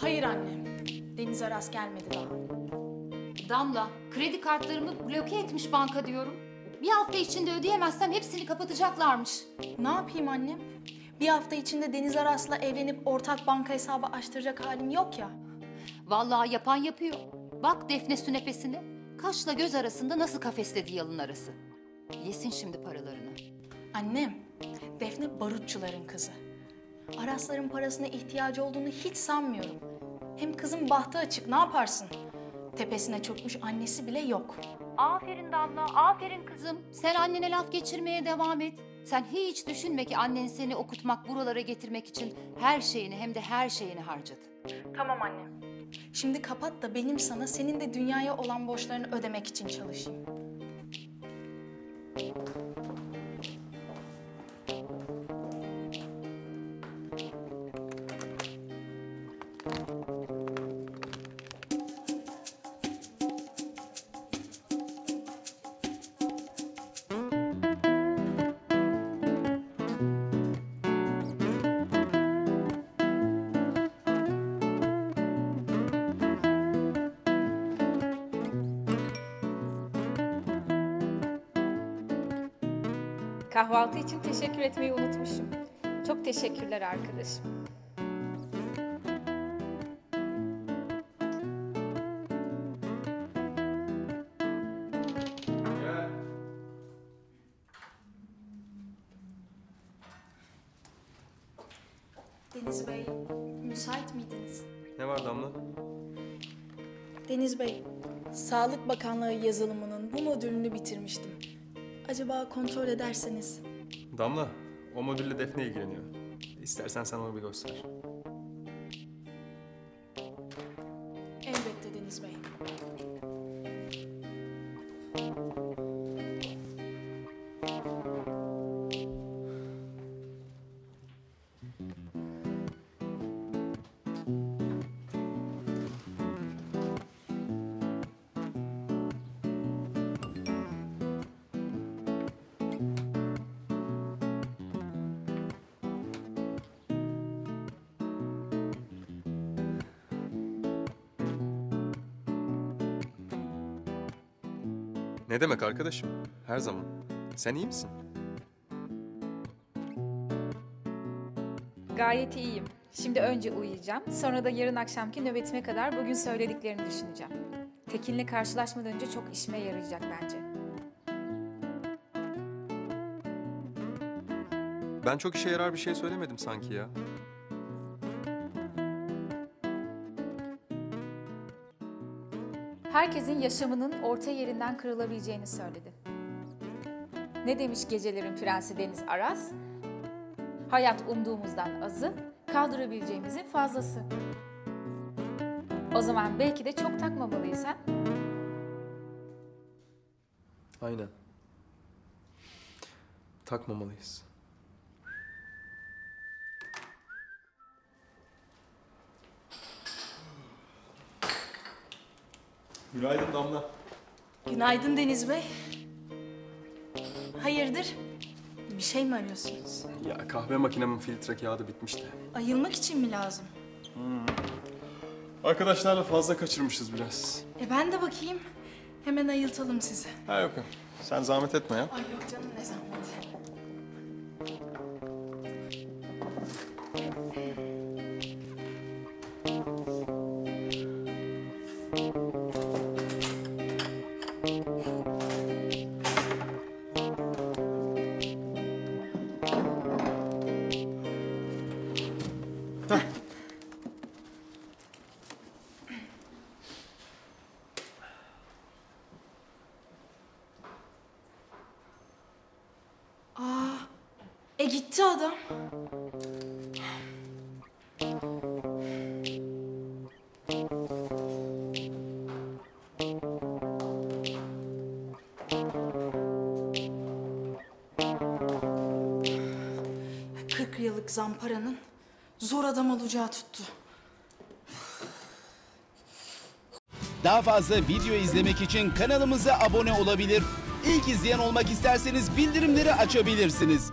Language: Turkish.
Hayır anne. Deniz Aras gelmedi daha. Damla, kredi kartlarımı bloke etmiş banka diyorum. Bir hafta içinde ödeyemezsem hepsini kapatacaklarmış. Ne yapayım annem? Bir hafta içinde Deniz Aras'la evlenip ortak banka hesabı açtıracak halim yok ya. Vallahi yapan yapıyor. Bak Defne sünepesine. Kaşla göz arasında nasıl kafesledi yalın arası. Yesin şimdi paralarını. Annem, Defne barutçuların kızı. Arasların parasına ihtiyacı olduğunu hiç sanmıyorum. Hem kızın bahtı açık, ne yaparsın? Tepesine çökmüş annesi bile yok. Aferin Damla, aferin kızım. Sen annene laf geçirmeye devam et. Sen hiç düşünme ki annen seni okutmak, buralara getirmek için her şeyini hem de her şeyini harcadı. Tamam annem. Şimdi kapat da benim sana senin de dünyaya olan borçlarını ödemek için çalışayım. Kahvaltı için teşekkür etmeyi unutmuşum. Çok teşekkürler arkadaşım. Deniz Bey, müsait miydiniz? Ne var Damla? Deniz Bey, Sağlık Bakanlığı yazılımının bu modülünü bitirmiştim. Acaba kontrol ederseniz? Damla, o modülle Defne ilgileniyor. İstersen sen onu bir göster. Elbette Deniz Bey. Ne demek arkadaşım? Her zaman. Sen iyi misin? Gayet iyiyim. Şimdi önce uyuyacağım. Sonra da yarın akşamki nöbetime kadar bugün söylediklerini düşüneceğim. Tekin'le karşılaşmadan önce çok işime yarayacak bence. Ben çok işe yarar bir şey söylemedim sanki ya. Herkesin yaşamının orta yerinden kırılabileceğini söyledi. Ne demiş gecelerin prensi Deniz Aras? Hayat umduğumuzdan azı, kaldırabileceğimizin fazlası. O zaman belki de çok takmamalıyız ha? Aynen. Takmamalıyız. Günaydın Damla. Günaydın Deniz Bey. Hayırdır? Bir şey mi arıyorsunuz? Ya kahve makinemin filtre kağıdı bitmişti. Ayılmak için mi lazım? Arkadaşlarla fazla kaçırmışız biraz. E ben de bakayım. Hemen ayıltalım sizi. Ha yok. Sen zahmet etme ya. Ay yok canım ne zahmet. Gitti adam. Kırk yıllık zamparanın zor adam olacağı tuttu. Daha fazla video izlemek için kanalımıza abone olabilir. İlk izleyen olmak isterseniz bildirimleri açabilirsiniz.